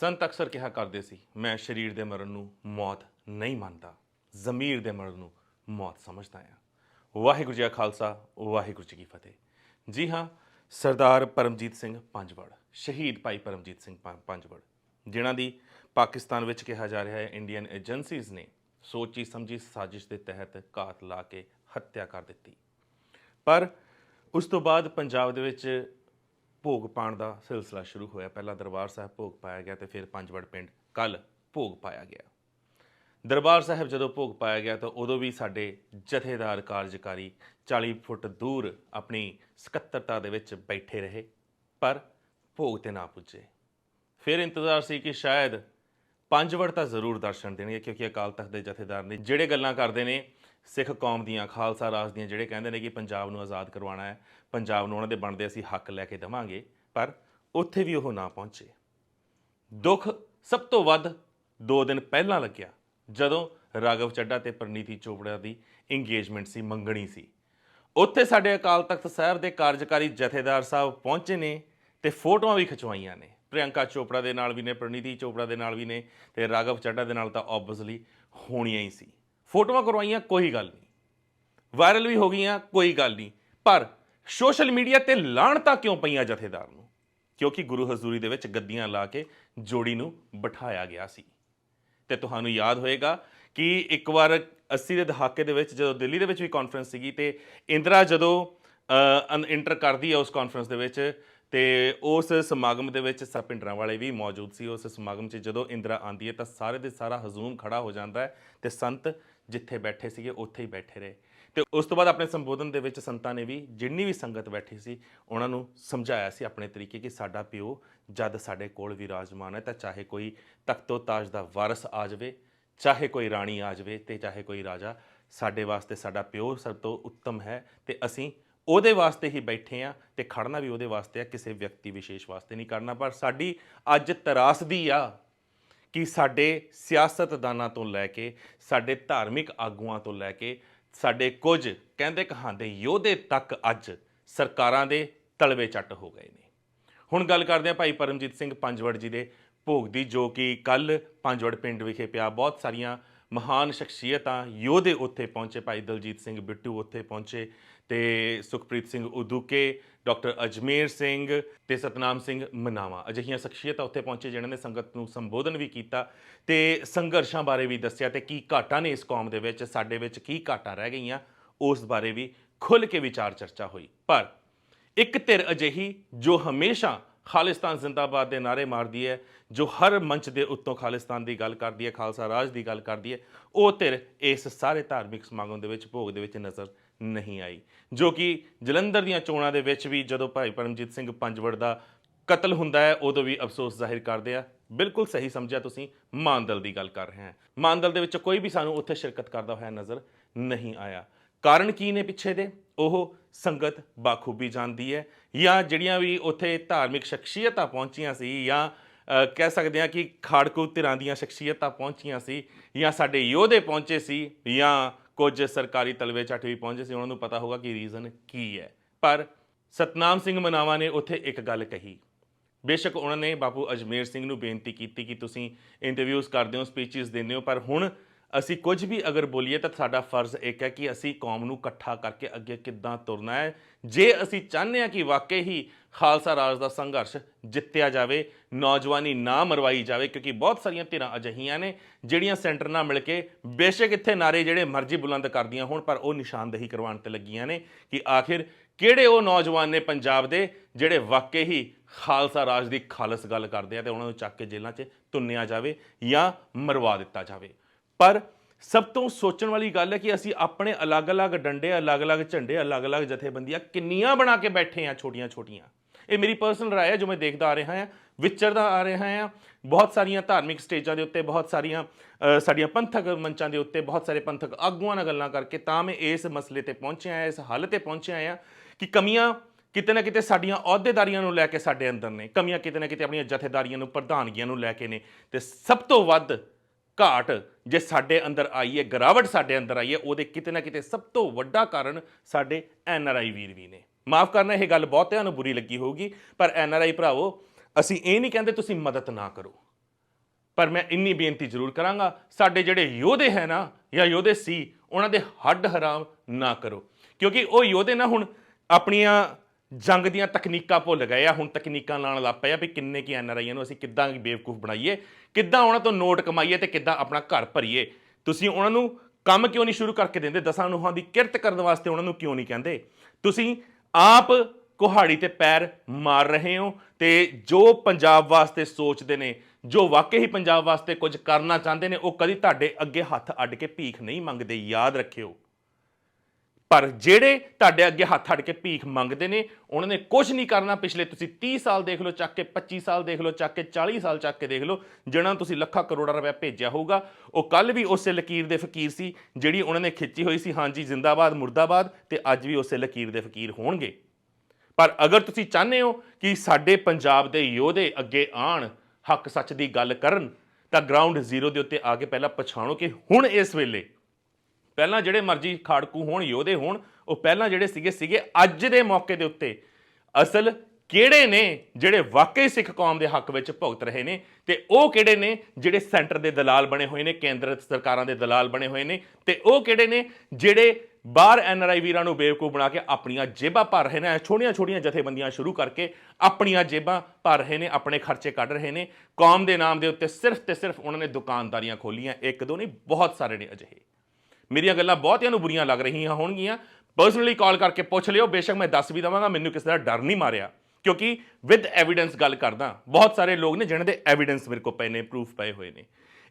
ਸੰਤ ਅਕਸਰ ਕਿਹਾ ਕਰਦੇ ਸੀ, ਮੈਂ ਸਰੀਰ ਦੇ ਮਰਨ ਨੂੰ ਮੌਤ ਨਹੀਂ ਮੰਨਦਾ, ਜ਼ਮੀਰ ਦੇ ਮਰਨ ਨੂੰ ਮੌਤ ਸਮਝਦਾ ਹਾਂ। ਵਾਹਿਗੁਰੂ ਜੀ ਕਾ ਖਾਲਸਾ, ਵਾਹਿਗੁਰੂ ਜੀ ਕੀ ਫਤਿਹ। ਜੀ ਹਾਂ, ਸਰਦਾਰ ਪਰਮਜੀਤ ਸਿੰਘ ਪੰਜਵੜ, ਸ਼ਹੀਦ ਭਾਈ ਪਰਮਜੀਤ ਸਿੰਘ ਪੰਜਵੜ, ਜਿਨ੍ਹਾਂ ਦੀ ਪਾਕਿਸਤਾਨ ਵਿੱਚ ਕਿਹਾ ਜਾ ਰਿਹਾ ਹੈ, ਇੰਡੀਅਨ ਏਜੰਸੀਜ਼ ਨੇ ਸੋਚੀ ਸਮਝੀ ਸਾਜ਼ਿਸ਼ ਦੇ ਤਹਿਤ ਘਾਤ ਲਾ ਕੇ ਹੱਤਿਆ ਕਰ ਦਿੱਤੀ। ਪਰ ਉਸ ਤੋਂ ਬਾਅਦ ਪੰਜਾਬ ਦੇ ਵਿੱਚ ਭੋਗ ਪਾਉਣ ਦਾ ਸਿਲਸਿਲਾ ਸ਼ੁਰੂ ਹੋਇਆ। ਪਹਿਲਾਂ ਦਰਬਾਰ ਸਾਹਿਬ ਭੋਗ ਪਾਇਆ ਗਿਆ ਤੇ ਫਿਰ ਪੰਜਵੜ ਪਿੰਡ ਕੱਲ ਭੋਗ ਪਾਇਆ ਗਿਆ। ਦਰਬਾਰ ਸਾਹਿਬ ਜਦੋਂ ਭੋਗ ਪਾਇਆ ਗਿਆ ਤਾਂ ਉਦੋਂ ਵੀ ਸਾਡੇ ਜਥੇਦਾਰ ਕਾਰਜਕਾਰੀ 40 ਫੁੱਟ ਦੂਰ ਆਪਣੀ ਸਕੱਤਰਤਾ ਦੇ ਵਿੱਚ ਬੈਠੇ ਰਹੇ, ਪਰ ਭੋਗ ਤੇ ਨਾ ਪੁੱਜੇ। ਫਿਰ ਇੰਤਜ਼ਾਰ ਸੀ ਕਿ ਸ਼ਾਇਦ ਪੰਜਵੜ ਤਾਂ ਜ਼ਰੂਰ ਦਰਸ਼ਨ ਦੇਣਗੇ, ਕਿਉਂਕਿ ਅਕਾਲ ਤਖਤ ਦੇ ਜਥੇਦਾਰ ਨੇ ਜਿਹੜੇ ਗੱਲਾਂ ਕਰਦੇ ਨੇ ਸਿੱਖ ਕੌਮ ਦੀਆਂ, ਖਾਲਸਾ ਰਾਜ ਦੀਆਂ ਜਿਹੜੇ ਕਹਿੰਦੇ ਨੇ ਕਿ ਪੰਜਾਬ ਨੂੰ ਆਜ਼ਾਦ ਕਰਵਾਉਣਾ ਹੈ, ਪੰਜਾਬ ਨੂੰ ਉਹਨਾਂ ਦੇ ਬਣਦੇ ਅਸੀਂ ਹੱਕ ਲੈ ਕੇ ਦੇਵਾਂਗੇ, ਪਰ ਉੱਥੇ ਵੀ ਉਹ ਨਾ ਪਹੁੰਚੇ। ਦੁੱਖ ਸਭ ਤੋਂ ਵੱਧ 2 ਦਿਨ ਪਹਿਲਾਂ ਲੱਗਿਆ, ਜਦੋਂ ਰਾਘਵ ਚੱਡਾ ਤੇ ਪ੍ਰਨੀਤੀ ਚੋਪੜਾ ਦੀ ਇੰਗੇਜਮੈਂਟ ਸੀ, ਮੰਗਣੀ ਸੀ। ਉੱਥੇ ਸਾਡੇ ਅਕਾਲ ਤਖਤ ਸਾਹਿਬ ਦੇ ਕਾਰਜਕਾਰੀ ਜਥੇਦਾਰ ਸਾਹਿਬ ਪਹੁੰਚੇ ਨੇ ਤੇ ਫੋਟੋਆਂ ਵੀ ਖਿਚਵਾਈਆਂ ਨੇ। ਪ੍ਰਿਯੰਕਾ ਚੋਪੜਾ ਦੇ ਨਾਲ ਵੀ ਨੇ, ਪ੍ਰਨੀਤੀ ਚੋਪੜਾ ਦੇ ਨਾਲ ਵੀ ਨੇ ਤੇ ਰਾਘਵ ਚੱਡਾ ਦੇ ਨਾਲ ਤਾਂ ਆਬਵੀਅਸਲੀ ਹੋਣੀਆਂ ਹੀ ਸੀ। ਫੋਟੋਆਂ ਕਰਵਾਈਆਂ, ਕੋਈ ਗੱਲ ਨਹੀਂ। ਵਾਇਰਲ ਵੀ ਹੋ ਗਈਆਂ, ਕੋਈ ਗੱਲ ਨਹੀਂ। ਪਰ ਸੋਸ਼ਲ ਮੀਡੀਆ ਤੇ ਲਾਹਣਤਾਂ ਕਿਉਂ ਪਈਆਂ ਜਥੇਦਾਰ ਨੂੰ? ਕਿਉਂਕਿ ਗੁਰੂ ਹਜ਼ੂਰੀ ਦੇ ਵਿੱਚ ਗੱਦੀਆਂ ਲਾ ਕੇ ਜੋੜੀ ਨੂੰ ਬਿਠਾਇਆ ਗਿਆ ਸੀ। ਤੇ ਤੁਹਾਨੂੰ ਯਾਦ ਹੋਏਗਾ ਕਿ ਇੱਕ ਵਾਰ 80 ਦੇ ਦਹਾਕੇ ਦੇ ਵਿੱਚ ਜਦੋਂ ਦਿੱਲੀ ਦੇ ਵਿੱਚ ਵੀ ਕਾਨਫਰੰਸ ਸੀਗੀ ਤੇ ਇੰਦਰਾ ਜਦੋਂ ਇੰਟਰ ਕਰਦੀ ਹੈ ਉਸ ਕਾਨਫਰੰਸ ਦੇ ਵਿੱਚ ਤੇ ਉਸ ਸਮਾਗਮ ਦੇ ਵਿੱਚ ਸਭ ਪਿੰਡਰਾਂ ਵਾਲੇ ਵੀ ਮੌਜੂਦ ਸੀ। ਉਸ ਸਮਾਗਮ 'ਚ ਜਦੋਂ ਇੰਦਰਾ ਆਂਦੀ ਹੈ ਤਾਂ ਸਾਰੇ ਦੇ ਸਾਰਾ ਹਜ਼ੂਮ ਖੜਾ ਹੋ ਜਾਂਦਾ ਹੈ ਤੇ ਸੰਤ ਜਿੱਥੇ ਬੈਠੇ ਸੀਗੇ, ਉੱਥੇ ਹੀ ਬੈਠੇ ਰਹੇ। ਤੇ ਉਸ ਤੋਂ ਬਾਅਦ ਆਪਣੇ ਸੰਬੋਧਨ ਦੇ ਵਿੱਚ ਸੰਤਾਂ ਨੇ ਵੀ ਜਿੰਨੀ ਵੀ ਸੰਗਤ ਬੈਠੀ ਸੀ, ਉਹਨਾਂ ਨੂੰ ਸਮਝਾਇਆ ਸੀ ਆਪਣੇ ਤਰੀਕੇ ਕਿ ਸਾਡਾ ਪਿਓ ਜਦ ਸਾਡੇ ਕੋਲ ਵਿਰਾਜਮਾਨ ਹੈ ਤਾਂ ਚਾਹੇ ਕੋਈ ਤਖਤੋ ਤਾਜ ਦਾ ਵਾਰਸ ਆ ਜਾਵੇ, ਚਾਹੇ ਕੋਈ ਰਾਣੀ ਆ ਜਾਵੇ ਤੇ ਚਾਹੇ ਕੋਈ ਰਾਜਾ, ਸਾਡੇ ਵਾਸਤੇ ਸਾਡਾ ਪਿਓ ਸਭ ਤੋਂ ਉੱਤਮ ਹੈ ਤੇ ਅਸੀਂ ਉਹਦੇ ਵਾਸਤੇ ਹੀ ਬੈਠੇ ਆ ਤੇ ਖੜਨਾ ਵੀ ਉਹਦੇ ਵਾਸਤੇ ਆ ਕਿਸੇ ਵਿਅਕਤੀ ਵਿਸ਼ੇਸ਼ ਵਾਸਤੇ ਨਹੀਂ ਕਰਨਾ ਪਰ ਸਾਡੀ ਅੱਜ ਤਰਾਸਦੀ ਆ ਕਿ ਸਾਡੇ ਸਿਆਸਤਦਾਨਾਂ ਤੋਂ ਲੈ ਕੇ, ਸਾਡੇ ਧਾਰਮਿਕ ਆਗੂਆਂ ਤੋਂ ਲੈ ਕੇ, ਸਾਡੇ ਕੁਝ ਕਹਿੰਦੇ ਕਹਾਂਦੇ ਯੋਧੇ ਤੱਕ ਅੱਜ ਸਰਕਾਰਾਂ ਦੇ ਤਲਵੇ ਚੱਟ ਹੋ ਗਏ ਨੇ। ਹੁਣ ਗੱਲ ਕਰਦੇ ਹਾਂ ਭਾਈ ਪਰਮਜੀਤ ਸਿੰਘ ਪੰਜਵੜ ਜੀ ਦੇ ਭੋਗ ਦੀ, ਜੋ ਕਿ ਕੱਲ ਪੰਜਵੜ ਪਿੰਡ ਵਿਖੇ ਪਿਆ। ਬਹੁਤ ਸਾਰੀਆਂ ਮਹਾਨ ਸ਼ਖਸੀਅਤਾਂ ਯੋਧੇ ਉੱਥੇ ਪਹੁੰਚੇ, ਭਾਈ ਦਲਜੀਤ ਸਿੰਘ ਬਿੱਟੂ ਉੱਥੇ ਪਹੁੰਚੇ ਤੇ ਸੁਖਪ੍ਰੀਤ ਸਿੰਘ ਉਦੂਕੇ, ਡਾਕਟਰ ਅਜਮੇਰ ਸਿੰਘ ਤੇ ਸਤਨਾਮ ਸਿੰਘ ਮਨਾਵਾ। ਅਜਿਹੀਆਂ ਸ਼ਖਸੀਅਤਾਂ ਉੱਥੇ ਪਹੁੰਚੇ ਜਿਨ੍ਹਾਂ ਨੇ ਸੰਗਤ ਨੂੰ ਸੰਬੋਧਨ ਵੀ ਕੀਤਾ ਤੇ ਸੰਘਰਸ਼ਾਂ ਬਾਰੇ ਵੀ ਦੱਸਿਆ ਤੇ ਕੀ ਘਾਟਾਂ ਨੇ ਇਸ ਕੌਮ ਦੇ ਵਿੱਚ, ਸਾਡੇ ਵਿੱਚ ਕੀ ਘਾਟਾਂ ਰਹਿ ਗਈਆਂ, ਉਸ ਬਾਰੇ ਵੀ ਖੁੱਲ੍ਹ ਕੇ ਵਿਚਾਰ ਚਰਚਾ ਹੋਈ। ਪਰ ਇੱਕ ਧਿਰ ਅਜਿਹੀ ਜੋ ਹਮੇਸ਼ਾ ਖਾਲਿਸਤਾਨ ਜ਼ਿੰਦਾਬਾਦ ਦੇ ਨਾਰੇ ਮਾਰਦੀ ਹੈ, ਜੋ ਹਰ ਮੰਚ ਦੇ ਉੱਤੋਂ ਖਾਲਿਸਤਾਨ ਦੀ ਗੱਲ ਕਰਦੀ ਹੈ, ਖਾਲਸਾ ਰਾਜ ਦੀ ਗੱਲ ਕਰਦੀ ਹੈ, ਉਹ ਧਿਰ ਇਸ ਸਾਰੇ ਧਾਰਮਿਕ ਸਮਾਗਮ ਦੇ ਵਿੱਚ, ਭੋਗ ਦੇ ਵਿੱਚ ਨਜ਼ਰ ਨਹੀਂ ਆਈ। ਜੋ ਕਿ ਜਲੰਧਰ ਦੀਆਂ ਚੋਣਾਂ ਦੇ ਵਿੱਚ ਵੀ ਜਦੋਂ ਭਾਈ ਪਰਮਜੀਤ ਸਿੰਘ ਪੰਜਵੜ ਦਾ ਕਤਲ ਹੁੰਦਾ ਹੈ, ਉਦੋਂ ਵੀ ਅਫਸੋਸ ਜ਼ਾਹਿਰ ਕਰਦੇ ਆ। ਬਿਲਕੁਲ ਸਹੀ ਸਮਝਿਆ ਤੁਸੀਂ ਮਾਨਦਲ ਦੀ ਗੱਲ ਕਰ ਰਹੇ ਹਾਂ। ਮਾਨਦਲ ਦੇ ਵਿੱਚ ਕੋਈ ਵੀ ਸਾਨੂੰ ਉੱਥੇ ਸ਼ਿਰਕਤ ਕਰਦਾ ਹੋਇਆ ਨਜ਼ਰ ਨਹੀਂ ਆਇਆ। ਕਾਰਨ ਕੀ ਨੇ ਪਿੱਛੇ ਦੇ? ਉਹ ਸੰਗਤ ਬਾਖੂਬੀ ਜਾਂਦੀ ਹੈ ਜਾਂ ਜਿਹੜੀਆਂ ਵੀ ਉੱਥੇ ਧਾਰਮਿਕ ਸ਼ਖਸੀਅਤਾਂ ਪਹੁੰਚੀਆਂ ਸੀ ਜਾਂ ਕਹਿ ਸਕਦੇ ਹਾਂ ਕਿ ਖਾੜਕੂ ਧਿਰਾਂ ਦੀਆਂ ਸ਼ਖਸੀਅਤਾਂ ਪਹੁੰਚੀਆਂ ਸੀ ਜਾਂ ਸਾਡੇ ਯੋਧੇ ਪਹੁੰਚੇ ਸੀ ਜਾਂ ਕੁਝ ਸਰਕਾਰੀ ਤਲਵੇ ਚੱਟ ਵੀ ਪਹੁੰਚੇ ਸੀ, ਉਹਨਾਂ ਨੂੰ ਪਤਾ ਹੋਗਾ ਕਿ ਰੀਜ਼ਨ ਕੀ ਹੈ। ਪਰ ਸਤਨਾਮ ਸਿੰਘ ਮਨਾਵਾ ਨੇ ਉੱਥੇ ਇੱਕ ਗੱਲ ਕਹੀ। ਬੇਸ਼ੱਕ ਉਹਨਾਂ ਨੇ ਬਾਪੂ ਅਜਮੇਰ ਸਿੰਘ ਨੂੰ ਬੇਨਤੀ ਕੀਤੀ ਕਿ ਤੁਸੀਂ ਇੰਟਰਵਿਊਜ਼ ਕਰਦੇ ਹੋ ਸਪੀਚਸ ਦਿੰਦੇ ਹੋ, ਪਰ ਹੁਣ ਅਸੀਂ ਕੁਝ ਵੀ ਅਗਰ ਬੋਲੀਏ ਤਾਂ ਸਾਡਾ ਫਰਜ਼ ਇੱਕ ਹੈ ਕਿ ਅਸੀਂ ਕੌਮ ਨੂੰ ਇਕੱਠਾ ਕਰਕੇ ਅੱਗੇ ਕਿੱਦਾਂ ਤੁਰਨਾ ਹੈ। ਜੇ ਅਸੀਂ ਚਾਹੁੰਦੇ ਹਾਂ ਕਿ ਵਾਕਈ ਹੀ ਖਾਲਸਾ ਰਾਜ ਦਾ ਸੰਘਰਸ਼ ਜਿੱਤਿਆ ਜਾਵੇ, ਨੌਜਵਾਨੀ ਨਾ ਮਰਵਾਈ ਜਾਵੇ, ਕਿਉਂਕਿ ਬਹੁਤ ਸਾਰੀਆਂ ਧਿਰਾਂ ਅਜਿਹੀਆਂ ਨੇ ਜਿਹੜੀਆਂ ਸੈਂਟਰ ਨਾਲ ਮਿਲ ਕੇ ਬੇਸ਼ੱਕ ਇੱਥੇ ਨਾਰੇ ਜਿਹੜੇ ਮਰਜ਼ੀ ਬੁਲੰਦ ਕਰਦੀਆਂ ਹੋਣ, ਪਰ ਉਹ ਨਿਸ਼ਾਨਦੇਹੀ ਕਰਵਾਉਣ ਤੇ ਲੱਗੀਆਂ ਨੇ ਕਿ ਆਖਿਰ ਕਿਹੜੇ ਉਹ ਨੌਜਵਾਨ ਨੇ ਪੰਜਾਬ ਦੇ ਜਿਹੜੇ ਵਾਕਈ ਹੀ ਖਾਲਸਾ ਰਾਜ ਦੀ ਖਾਲਸ ਗੱਲ ਕਰਦੇ ਆ ਤੇ ਉਹਨਾਂ ਨੂੰ ਚੱਕ ਕੇ ਜੇਲ੍ਹਾਂ 'ਚ ਤੁੰਨਿਆ ਜਾਵੇ ਜਾਂ ਮਰਵਾ ਦਿੱਤਾ ਜਾਵੇ। ਪਰ ਸਭ ਤੋਂ ਸੋਚਣ ਵਾਲੀ ਗੱਲ ਹੈ ਕਿ ਅਸੀਂ ਆਪਣੇ ਅਲੱਗ-ਅਲੱਗ ਡੰਡੇ, ਅਲੱਗ-ਅਲੱਗ ਝੰਡੇ, ਅਲੱਗ-ਅਲੱਗ ਜਥੇਬੰਦੀਆਂ ਕਿੰਨੀਆਂ ਬਣਾ ਕੇ ਬੈਠੇ ਆ ਛੋਟੀਆਂ-ਛੋਟੀਆਂ। ਇਹ ਮੇਰੀ ਪਰਸਨਲ ਰਾਏ ਹੈ ਜੋ ਮੈਂ ਦੇਖਦਾ ਆ ਰਿਹਾ ਹਾਂ, ਵਿਚਰਦਾ ਆ ਰਿਹਾ ਹਾਂ। ਬਹੁਤ ਸਾਰੀਆਂ ਧਾਰਮਿਕ ਸਟੇਜਾਂ ਦੇ ਉੱਤੇ, ਬਹੁਤ ਸਾਰੀਆਂ ਸਾਡੀਆਂ ਪੰਥਕ ਮੰਚਾਂ ਦੇ ਉੱਤੇ, ਬਹੁਤ ਸਾਰੇ ਪੰਥਕ ਆਗੂਆਂ ਨਾਲ ਗੱਲਾਂ ਕਰਕੇ ਤਾਂ ਮੈਂ ਇਸ ਮਸਲੇ ਤੇ ਪਹੁੰਚਿਆ ਇਸ ਹੱਲ ਤੇ ਪਹੁੰਚਿਆ ਆ ਕਿ ਕਮੀਆਂ ਕਿਤੇ ਨਾ ਕਿਤੇ ਸਾਡੀਆਂ ਅਹੁਦੇਦਾਰੀਆਂ ਨੂੰ ਲੈ ਕੇ ਸਾਡੇ ਅੰਦਰ ਨੇ, ਕਮੀਆਂ ਕਿਤੇ ਨਾ ਕਿਤੇ ਆਪਣੀਆਂ ਜਥੇਦਾਰੀਆਂ ਨੂੰ, ਪ੍ਰਧਾਨਗੀਆਂ ਨੂੰ ਲੈ ਕੇ ਨੇ। ਤੇ ਸਭ ਤੋਂ ਵੱਧ ਘਾਟ ਜੇ ਸਾਡੇ ਅੰਦਰ ਆਈ ਹੈ, ਗਿਰਾਵਟ ਸਾਡੇ ਅੰਦਰ ਆਈ ਹੈ, ਉਹਦੇ ਕਿਤੇ ਨਾ ਕਿਤੇ ਸਭ ਤੋਂ ਵੱਡਾ ਕਾਰਨ ਸਾਡੇ ਐਨ ਆਰ ਆਈ ਵੀਰ ਵੀ ਨੇ। ਮਾਫ ਕਰਨਾ, ਇਹ ਗੱਲ ਬਹੁਤਿਆਂ ਨੂੰ ਬੁਰੀ ਲੱਗੀ ਹੋਊਗੀ, ਪਰ ਐਨ ਆਰ ਆਈ ਭਰਾਵੋ, ਅਸੀਂ ਇਹ ਨਹੀਂ ਕਹਿੰਦੇ ਤੁਸੀਂ ਮਦਦ ਨਾ ਕਰੋ। ਪਰ ਮੈਂ ਇੰਨੀ ਬੇਨਤੀ ਜ਼ਰੂਰ ਕਰਾਂਗਾ, ਸਾਡੇ ਜਿਹੜੇ ਯੋਧੇ ਹੈ ਨਾ, ਜਾਂ ਯੋਧੇ ਸੀ, ਉਹਨਾਂ ਦੇ ਹੱਡ ਹਰਾਮ ਨਾ ਕਰੋ। ਕਿਉਂਕਿ ਉਹ ਯੋਧੇ ਨਾ ਹੁਣ ਆਪਣੀਆਂ ਜੰਗ ਦੀਆਂ ਤਕਨੀਕਾਂ ਭੁੱਲ ਗਏ ਆ, ਹੁਣ ਤਕਨੀਕਾਂ ਲਾਉਣ ਲੱਗ ਪਏ ਆ ਵੀ ਕਿੰਨੇ ਕੀ ਐਨਆਰਆਈਆਂ ਨੂੰ ਅਸੀਂ ਕਿੱਦਾਂ ਬੇਵਕੂਫ ਬਣਾਈਏ, ਕਿੱਦਾਂ ਉਹਨਾਂ ਤੋਂ ਨੋਟ ਕਮਾਈਏ ਤੇ ਕਿੱਦਾਂ ਆਪਣਾ ਘਰ ਭਰੀਏ। ਤੁਸੀਂ ਉਹਨਾਂ ਨੂੰ ਕੰਮ ਕਿਉਂ ਨਹੀਂ ਸ਼ੁਰੂ ਕਰਕੇ ਦਿੰਦੇ? ਦਸਾਂ ਨੂੰਹਾਂ ਦੀ ਕਿਰਤ ਕਰਨ ਵਾਸਤੇ ਉਹਨਾਂ ਨੂੰ ਕਿਉਂ ਨਹੀਂ ਕਹਿੰਦੇ? ਤੁਸੀਂ ਆਪ ਕੁਹਾੜੀ ਤੇ ਪੈਰ ਮਾਰ ਰਹੇ ਹੋ ਤੇ ਜੋ ਪੰਜਾਬ ਵਾਸਤੇ ਸੋਚਦੇ ਨੇ, ਜੋ ਵਾਕਈ ਹੀ ਪੰਜਾਬ ਵਾਸਤੇ ਕੁਝ ਕਰਨਾ ਚਾਹੁੰਦੇ ਨੇ, ਉਹ ਕਦੀ ਤੁਹਾਡੇ ਅੱਗੇ ਹੱਥ ਅੱਡ ਕੇ ਭੀਖ ਨਹੀਂ ਮੰਗਦੇ, ਯਾਦ ਰੱਖਿਓ। ਪਰ ਜਿਹੜੇ ਤੁਹਾਡੇ ਅੱਗੇ ਹੱਥ ਅੱਡ ਕੇ ਭੀਖ ਮੰਗਦੇ ਨੇ, ਉਹਨਾਂ ਨੇ ਕੁਝ ਨਹੀਂ ਕਰਨਾ। ਪਿਛਲੇ ਤੁਸੀਂ 30 ਸਾਲ ਦੇਖ ਲਓ, ਚੱਕ ਕੇ 25 ਸਾਲ ਦੇਖ ਲਓ, ਚੱਕ ਕੇ 40 ਸਾਲ ਚੱਕ ਕੇ ਦੇਖ ਲਓ ਜਿਹਨਾਂ ਨੂੰ ਤੁਸੀਂ ਲੱਖਾਂ ਕਰੋੜਾਂ ਰੁਪਏ ਭੇਜਿਆ ਹੋਊਗਾ। ਉਹ ਕੱਲ ਵੀ ਉਸੇ ਲਕੀਰ ਦੇ ਫਕੀਰ ਸੀ, ਜਿਹੜੀ ਉਹਨਾਂ ਨੇ ਖਿੱਚੀ ਹੋਈ ਸੀ, ਹਾਂਜੀ, ਜਿੰਦਾਬਾਦ, ਮੁਰਦਾਬਾਦ, ਤੇ ਅੱਜ ਵੀ ਉਸੇ ਲਕੀਰ ਦੇ ਫਕੀਰ ਹੋਣਗੇ। ਪਰ ਅਗਰ ਤੁਸੀਂ ਚਾਹੁੰਦੇ ਹੋ ਕਿ ਸਾਡੇ ਪੰਜਾਬ ਦੇ ਯੋਧੇ ਅੱਗੇ ਆਣ, ਹੱਕ ਸੱਚ ਦੀ ਗੱਲ ਕਰਨ, ਤਾਂ ਗਰਾਊਂਡ ਜ਼ੀਰੋ ਦੇ ਉੱਤੇ ਆ ਕੇ ਪਹਿਲਾਂ ਪਛਾਣੋ ਕਿ ਹੁਣ ਇਸ ਵੇਲੇ ਪਹਿਲਾਂ ਜਿਹੜੇ ਮਰਜ਼ੀ ਖਾੜਕੂ ਹੋਣ, ਯੋਧੇ ਹੋਣ, ਉਹ ਪਹਿਲਾਂ ਜਿਹੜੇ ਸੀਗੇ ਸੀਗੇ ਅੱਜ ਦੇ ਮੌਕੇ ਦੇ ਉੱਤੇ। ਅਸਲ ਕਿਹੜੇ ਨੇ ਜਿਹੜੇ ਵਾਕਈ ਸਿੱਖ ਕੌਮ ਦੇ ਹੱਕ ਵਿੱਚ ਭੁਗਤ ਰਹੇ ਨੇ ਤੇ ਉਹ ਕਿਹੜੇ ਨੇ ਜਿਹੜੇ ਸੈਂਟਰ ਦੇ ਦਲਾਲ ਬਣੇ ਹੋਏ ਨੇ, ਕੇਂਦਰ ਸਰਕਾਰਾਂ ਦੇ ਦਲਾਲ ਬਣੇ ਹੋਏ ਨੇ ਤੇ ਉਹ ਕਿਹੜੇ ਨੇ ਜਿਹੜੇ ਬਾਹਰ ਐਨਆਰਆਈ ਵੀਰਾਂ ਨੂੰ ਬੇਵਕੂਫ ਬਣਾ ਕੇ ਆਪਣੀਆਂ ਜੇਬਾਂ ਭਰ ਰਹੇ ਨੇ ਛੋਟੀਆਂ ਛੋਟੀਆਂ ਜਥੇਬੰਦੀਆਂ ਸ਼ੁਰੂ ਕਰਕੇ ਆਪਣੀਆਂ ਜੇਬਾਂ ਭਰ ਰਹੇ ਨੇ, ਆਪਣੇ ਖਰਚੇ ਕੱਢ ਰਹੇ ਨੇ। ਕੌਮ ਦੇ ਨਾਮ ਦੇ ਉੱਤੇ ਸਿਰਫ ਤੇ ਸਿਰਫ ਉਹਨਾਂ ਨੇ ਦੁਕਾਨਦਾਰੀਆਂ ਖੋਲੀਆਂ ਇੱਕ ਦੋ ਨਹੀਂ, ਬਹੁਤ ਸਾਰੇ ਨੇ ਅਜਿਹੇ। ਮੇਰੀਆਂ ਗੱਲਾਂ ਬਹੁਤਿਆਂ ਨੂੰ ਬੁਰੀਆਂ ਲੱਗ ਰਹੀਆਂ ਹੋਣਗੀਆਂ। ਪਰਸਨਲੀ ਕਾਲ ਕਰਕੇ ਪੁੱਛ ਲਿਓ, ਬੇਸ਼ੱਕ ਮੈਂ ਦੱਸ ਵੀ ਦਵਾਂਗਾ, ਮੈਨੂੰ ਕਿਸੇ ਦਾ ਡਰ ਨਹੀਂ ਮਾਰਿਆ। ਕਿਉਂਕਿ ਵਿਦ ਐਵੀਡੈਂਸ ਗੱਲ ਕਰਦਾ। ਬਹੁਤ ਸਾਰੇ ਲੋਕ ਨੇ ਜਿਨ੍ਹਾਂ ਦੇ ਐਵੀਡੈਂਸ ਮੇਰੇ ਕੋਲ ਪਏ ਨੇ ਪ੍ਰੂਫ ਪਏ ਹੋਏ ਨੇ।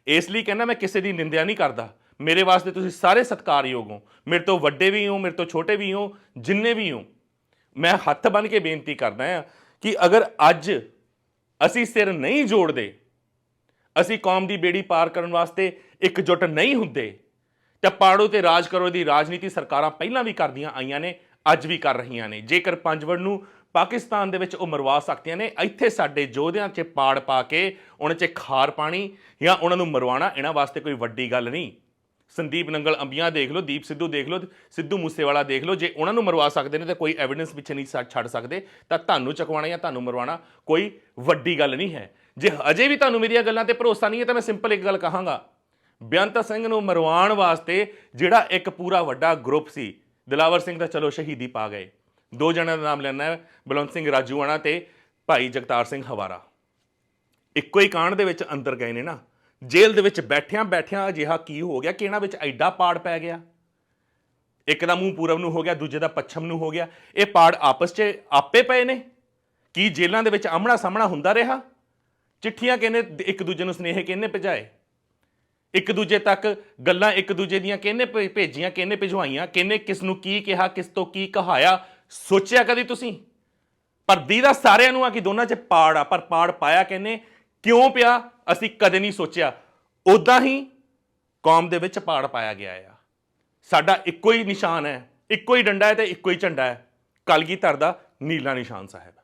ਇਸ ਲਈ ਕਹਿੰਦਾ ਮੈਂ ਕਿਸੇ ਦੀ ਨਿੰਦਿਆ ਨਹੀਂ ਕਰਦਾ। ਮੇਰੇ ਵਾਸਤੇ ਤੁਸੀਂ ਸਾਰੇ ਸਤਿਕਾਰਯੋਗ ਹੋ। ਮੇਰੇ ਤੋਂ ਵੱਡੇ ਵੀ ਹੋ, ਮੇਰੇ ਤੋਂ ਛੋਟੇ ਵੀ ਹੋ, ਜਿੰਨੇ ਵੀ ਹੋ। ਮੈਂ ਹੱਥ ਬੰਨ ਕੇ ਬੇਨਤੀ ਕਰਦਾ ਹਾਂ ਕਿ ਅਗਰ ਅੱਜ ਅਸੀਂ ਸਿਰ ਨਹੀਂ ਜੋੜਦੇ, ਅਸੀਂ ਕੌਮ ਦੀ ਬੇੜੀ ਪਾਰ ਕਰਨ ਵਾਸਤੇ ਇਕਜੁੱਟ ਨਹੀਂ ਹੁੰਦੇ ਤਾਂ ਪਾੜੋ ਤੇ ਰਾਜ ਕਰੋ ਦੀ ਰਾਜਨੀਤੀ ਸਰਕਾਰਾਂ ਪਹਿਲਾਂ ਵੀ ਕਰਦੀਆਂ ਆਈਆਂ ਨੇ, ਅੱਜ ਵੀ ਕਰ ਰਹੀਆਂ ਨੇ। ਜੇਕਰ ਪੰਜਵੜ ਨੂੰ ਪਾਕਿਸਤਾਨ ਦੇ ਵਿੱਚ ਉਹ ਮਰਵਾ ਸਕਦੀਆਂ ਨੇ, ਇੱਥੇ ਸਾਡੇ ਯੋਧਿਆਂ 'ਚ ਪਾੜ ਪਾ ਕੇ ਉਹਨਾਂ 'ਚ ਖਾਰ ਪਾਣੀ ਜਾਂ ਉਹਨਾਂ ਨੂੰ ਮਰਵਾਉਣਾ, ਇਹਨਾਂ ਵਾਸਤੇ ਕੋਈ ਵੱਡੀ ਗੱਲ ਨਹੀਂ। ਸੰਦੀਪ ਨੰਗਲ ਅੰਬੀਆਂ ਦੇਖ ਲਓ, ਦੀਪ ਸਿੱਧੂ ਦੇਖ ਲਓ, ਸਿੱਧੂ ਮੂਸੇਵਾਲਾ ਦੇਖ ਲਓ, ਜੇ ਉਹਨਾਂ ਨੂੰ ਮਰਵਾ ਸਕਦੇ ਨੇ ਤਾਂ ਕੋਈ ਐਵੀਡੈਂਸ ਪਿੱਛੇ ਨਹੀਂ ਛੱਡ- ਛੱਡ ਸਕਦੇ, ਤਾਂ ਤੁਹਾਨੂੰ ਚਕਵਾਉਣਾ ਜਾਂ ਤੁਹਾਨੂੰ ਮਰਵਾਉਣਾ ਕੋਈ ਵੱਡੀ ਗੱਲ ਨਹੀਂ ਹੈ। ਜੇ ਅਜੇ ਵੀ ਤੁਹਾਨੂੰ ਮੇਰੀਆਂ ਗੱਲਾਂ ਤੇ ਭਰੋਸਾ ਨਹੀਂ ਹੈ, ਤਾਂ ਮੈਂ ਸਿੰਪਲ ਇੱਕ ਗੱਲ ਕਹਾਂਗਾ। ਬੇਅੰਤ ਸਿੰਘ ਨੂੰ ਮਰਵਾਉਣ ਵਾਸਤੇ ਜਿਹੜਾ ਇੱਕ ਪੂਰਾ ਵੱਡਾ ਗਰੁੱਪ ਸੀ। ਦਿਲਾਵਰ ਸਿੰਘ ਤਾਂ ਚਲੋ ਸ਼ਹੀਦੀ ਪਾ ਗਏ। ਦੋ ਜਣਿਆਂ ਦਾ ਨਾਮ ਲੈਣਾ ਹੈ, ਬਲਵੰਤ ਸਿੰਘ ਰਾਜੂਆਣਾ ਤੇ ਭਾਈ ਜਗਤਾਰ ਸਿੰਘ ਹਵਾਰਾ। ਇੱਕੋ ਹੀ ਕਾਂਡ ਦੇ ਵਿੱਚ ਅੰਦਰ ਗਏ ਨੇ ਨਾ। ਜੇਲ੍ਹ ਦੇ ਵਿੱਚ ਬੈਠਿਆਂ ਬੈਠਿਆਂ ਅਜਿਹਾ ਕੀ ਹੋ ਗਿਆ, ਕਿ ਇਹਨਾਂ ਵਿੱਚ ਐਡਾ ਪਾੜ ਪੈ ਗਿਆ। ਇੱਕ ਦਾ ਮੂੰਹ ਪੂਰਬ ਨੂੰ ਹੋ ਗਿਆ, ਦੂਜੇ ਦਾ ਪੱਛਮ ਨੂੰ ਹੋ ਗਿਆ। ਇਹ ਪਾੜ ਆਪਸ 'ਚ ਆਪੇ ਪਏ ਨੇ। ਕੀ ਜੇਲ੍ਹਾਂ ਦੇ ਵਿੱਚ ਆਮਣਾ ਸਾਹਮਣਾ ਹੁੰਦਾ ਰਿਹਾ? ਚਿੱਠੀਆਂ ਕਹਿੰਦੇ, ਇੱਕ ਦੂਜੇ ਨੂੰ ਸਨੇਹ ਕਿਹਨੇ ਭਜਾਏ। ਇੱਕ ਦੂਜੇ ਤੱਕ ਗੱਲਾਂ ਇੱਕ ਦੂਜੇ ਦੀਆਂ ਕਿਹਨੇ ਭੇ- ਭੇਜੀਆਂ, ਕਿਹਨੇ ਭਿਜਵਾਈਆਂ, ਕਿਹਨੇ ਕਿਸ ਨੂੰ ਕੀ ਕਿਹਾ, ਕਿਸ ਤੋਂ ਕੀ ਕਹਾਇਆ, ਸੋਚਿਆ ਕਦੀ ਤੁਸੀਂ? ਪਰ ਦੀਦਾ ਸਾਰਿਆਂ ਨੂੰ ਆ ਕਿ ਦੋਨਾਂ 'ਚ ਪਾੜ ਆ, ਪਰ ਪਾੜ ਪਾਇਆ ਕਿਹਨੇ? ਕਿਉਂ ਪਿਆ? ਅਸੀਂ ਕਦੇ ਨਹੀਂ ਸੋਚਿਆ। ਉਦਾਂ ਹੀ ਕੌਮ ਦੇ ਵਿੱਚ ਪਾੜ ਪਾਇਆ ਗਿਆ ਆ। ਸਾਡਾ ਇੱਕੋ ਹੀ ਨਿਸ਼ਾਨ ਹੈ, ਇੱਕੋ ਹੀ ਡੰਡਾ ਹੈ ਤੇ ਇੱਕੋ ਹੀ ਝੰਡਾ ਹੈ। ਕਲਗੀਧਰ ਦਾ ਨੀਲਾ ਨਿਸ਼ਾਨ ਸਾਹਿਬ।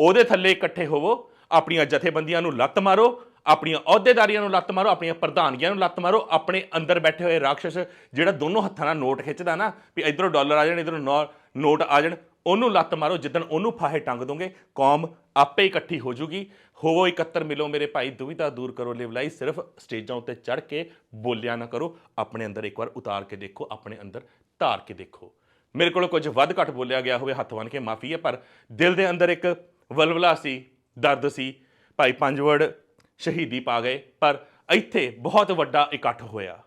ਉਹਦੇ ਥੱਲੇ ਇਕੱਠੇ ਹੋਵੋ, ਆਪਣੀਆਂ ਜਥੇਬੰਦੀਆਂ ਨੂੰ ਲੱਤ ਮਾਰੋ ਆਪਣੀਆਂ ਅਹੁਦੇਦਾਰੀਆਂ ਨੂੰ ਲੱਤ ਮਾਰੋ, ਆਪਣੀਆਂ ਪ੍ਰਧਾਨਗੀਆਂ ਨੂੰ ਲੱਤ ਮਾਰੋ, ਆਪਣੇ ਅੰਦਰ ਬੈਠੇ ਹੋਏ ਰਾਖਸ਼, ਜਿਹੜਾ ਦੋਨੋਂ ਹੱਥਾਂ ਨਾਲ ਨੋਟ ਖਿੱਚਦਾ ਨਾ ਵੀ ਇਧਰੋਂ ਡਾਲਰ ਆ ਜਾਣ, ਇਧਰੋਂ ਨੋਟ ਆ ਜਾਣ, ਉਹਨੂੰ ਲੱਤ ਮਾਰੋ, ਜਿੱਦਣ ਉਹਨੂੰ ਫਾਹੇ ਟੰਗ ਦੋਗੇ, ਕੌਮ ਆਪੇ ਇਕੱਠੀ ਹੋ ਜੂਗੀ। ਹੋਵੋ ਇਕੱਤਰ ਮਿਲੋ ਮੇਰੇ ਭਾਈ ਦੁਵਿਧਾ ਦੂਰ ਕਰੋ ਲਿਵਲਾਈ ਸਿਰਫ ਸਟੇਜਾਂ ਉੱਤੇ ਚੜ ਕੇ ਬੋਲਿਆ ਨਾ ਕਰੋ, ਆਪਣੇ ਅੰਦਰ ਇੱਕ ਵਾਰ ਉਤਾਰ ਕੇ ਦੇਖੋ, ਆਪਣੇ ਅੰਦਰ ਧਾਰ ਕੇ ਦੇਖੋ। ਮੇਰੇ ਕੋਲ ਕੁਝ ਵੱਧ ਘੱਟ ਬੋਲਿਆ ਗਿਆ ਹੋਵੇ, ਹੱਥ ਬੰਨ੍ਹ ਕੇ ਮਾਫੀ ਹੈ, ਪਰ ਦਿਲ ਦੇ ਅੰਦਰ ਇੱਕ ਵਲਵਲਾ ਸੀ, ਦਰਦ ਸੀ। ਭਾਈ, ਪੰਜ ਵਰਡ ਸ਼ਹੀਦੀ ਪਾ ਗਏ, ਪਰ ਇੱਥੇ ਬਹੁਤ ਵੱਡਾ ਇਕੱਠ ਹੋਇਆ।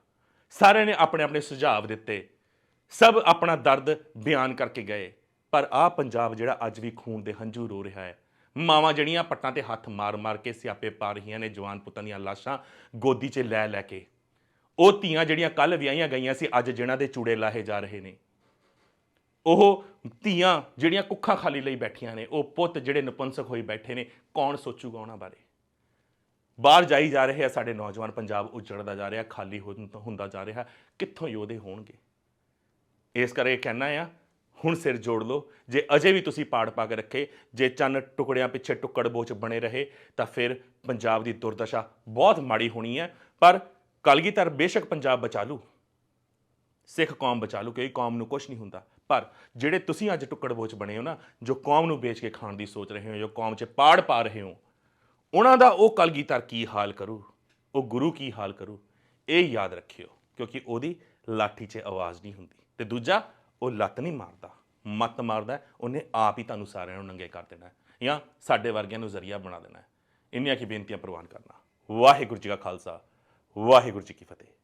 ਸਾਰਿਆਂ ਨੇ ਆਪਣੇ ਆਪਣੇ ਸੁਝਾਅ ਦਿੱਤੇ। ਸਭ ਆਪਣਾ ਦਰਦ ਬਿਆਨ ਕਰਕੇ ਗਏ। ਪਰ ਆਹ ਪੰਜਾਬ ਜਿਹੜਾ ਅੱਜ ਵੀ ਖੂਨ ਦੇ ਹੰਝੂ ਰੋ ਰਿਹਾ ਹੈ, ਮਾਵਾਂ ਜਿਹੜੀਆਂ ਪੱਟਾਂ ਤੇ ਹੱਥ ਮਾਰ-ਮਾਰ ਕੇ ਸਿਆਪੇ ਪਾ ਰਹੀਆਂ ਨੇ, ਜਵਾਨ ਪੁੱਤਾਂ ਦੀਆਂ ਲਾਸ਼ਾਂ ਗੋਦੀ 'ਚ ਲੈ ਲੈ ਕੇ। ਉਹ ਧੀਆਂ ਜਿਹੜੀਆਂ ਕੱਲ ਵਿਆਹੀਆਂ ਗਈਆਂ ਸੀ, ਅੱਜ ਜਿਨ੍ਹਾਂ ਦੇ ਚੂੜੇ ਲਾਹੇ ਜਾ ਰਹੇ ਨੇ। ਉਹ ਧੀਆਂ ਜਿਹੜੀਆਂ ਕੁੱਖਾਂ ਖਾਲੀ ਲਈ ਬੈਠੀਆਂ ਨੇ, ਉਹ ਪੁੱਤ ਜਿਹੜੇ ਨਪੁੰਸਕ ਹੋਈ ਬੈਠੇ ਨੇ, ਕੌਣ ਸੋਚੂਗਾ ਉਹਨਾਂ ਬਾਰੇ? ਬਾਹਰ ਜਾਈ ਜਾ ਰਹੇ ਆ, ਸਾਡੇ ਨੌਜਵਾਨ ਪੰਜਾਬ ਉਜੜਦਾ ਜਾ ਰਿਹਾ, ਖਾਲੀ ਹੁੰ- ਹੁੰਦਾ ਜਾ ਰਿਹਾ, ਕਿੱਥੋਂ ਯੋਧੇ ਹੋਣਗੇ? ਇਸ ਕਰਕੇ ਕਹਿਣਾ ਆ, ਹੁਣ ਸਿਰ ਜੋੜ ਲਓ, ਜੇ ਅਜੇ ਵੀ ਤੁਸੀਂ ਪਾੜ ਪਾ ਕੇ ਰੱਖੇ, ਜੇ ਚੰਨ ਟੁਕੜਿਆਂ ਪਿੱਛੇ ਟੁੱਕੜ ਬੋਚ ਬਣੇ ਰਹੇ, ਤਾਂ ਫਿਰ ਪੰਜਾਬ ਦੀ ਦੁਰਦਸ਼ਾ ਬਹੁਤ ਮਾੜੀ ਹੋਣੀ ਹੈ ਪਰ ਕਲਗੀਧਰ ਬੇਸ਼ੱਕ ਪੰਜਾਬ ਬਚਾ ਲੂ। ਸਿੱਖ ਕੌਮ ਬਚਾ ਲੂ, ਕਿਉਂਕਿ ਕੌਮ ਨੂੰ ਕੁਝ ਨਹੀਂ ਹੁੰਦਾ। ਪਰ ਜਿਹੜੇ ਤੁਸੀਂ ਅੱਜ ਟੁੱਕੜ ਬੋਚ ਬਣੇ ਹੋ ਨਾ, ਜੋ ਕੌਮ ਨੂੰ ਵੇਚ ਕੇ ਖਾਣ ਦੀ ਸੋਚ ਰਹੇ ਹੋ, ਜੋ ਕੌਮ 'ਚ ਪਾੜ ਪਾ ਰਹੇ ਹੋ ਉਹਨਾਂ ਦਾ ਉਹ ਕਲਗੀਧਰ ਕੀ ਹਾਲ ਕਰੂ? ਉਹ ਗੁਰੂ ਕੀ ਹਾਲ ਕਰੂ? ਇਹ ਯਾਦ ਰੱਖਿਓ, ਕਿਉਂਕਿ ਉਹਦੀ ਲਾਠੀ 'ਚ ਆਵਾਜ਼ ਨਹੀਂ ਹੁੰਦੀ। ਤੇ ਦੂਜਾ, ਉਹ ਲੱਤ ਨਹੀਂ ਮਾਰਦਾ। ਮੱਤ ਮਾਰਦਾ ਉਹਨੇ ਆਪ ਹੀ ਤੁਹਾਨੂੰ ਸਾਰਿਆਂ ਨੂੰ ਨੰਗੇ ਕਰ ਦੇਣਾ ਜਾਂ ਸਾਡੇ ਵਰਗਿਆਂ ਨੂੰ ਜ਼ਰੀਆ ਬਣਾ ਦੇਣਾ ਇੰਨੀਆਂ ਕੀ ਬੇਨਤੀਆਂ ਪ੍ਰਵਾਨ ਕਰਨਾ। ਵਾਹਿਗੁਰੂ ਜੀ ਕਾ ਖਾਲਸਾ, ਵਾਹਿਗੁਰੂ ਜੀ ਕੀ ਫਤਿਹ।